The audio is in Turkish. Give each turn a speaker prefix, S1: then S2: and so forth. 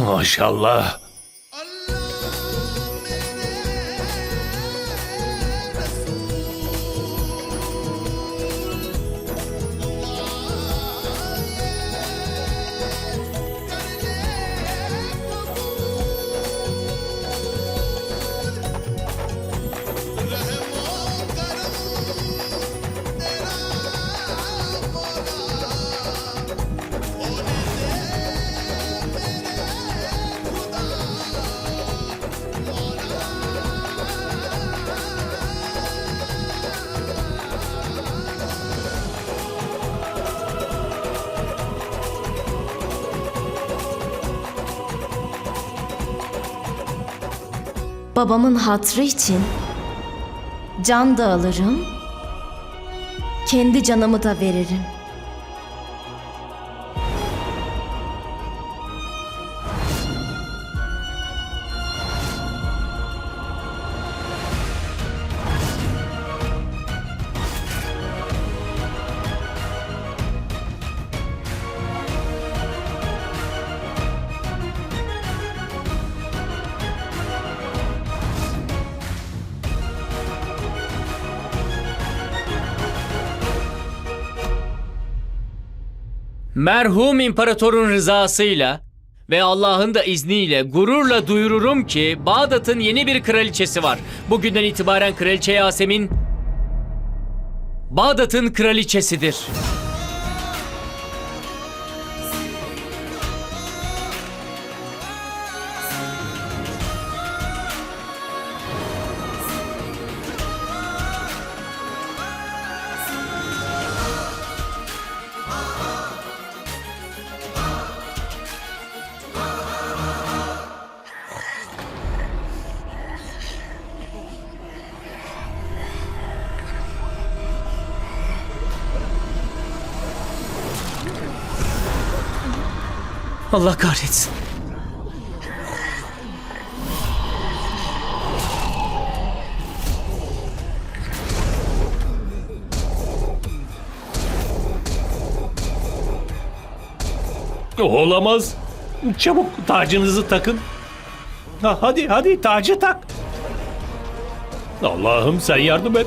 S1: Maşallah.
S2: Babamın hatrı için can da alırım, kendi canımı da veririm.
S3: Merhum imparatorun rızasıyla ve Allah'ın da izniyle gururla duyururum ki Bağdat'ın yeni bir kraliçesi var. Bugünden itibaren Kraliçe Yasemin Bağdat'ın kraliçesidir. Allah kahretsin.
S1: Olamaz. Çabuk tacınızı takın. Ha, hadi hadi tacı tak. Allah'ım sen yardım et.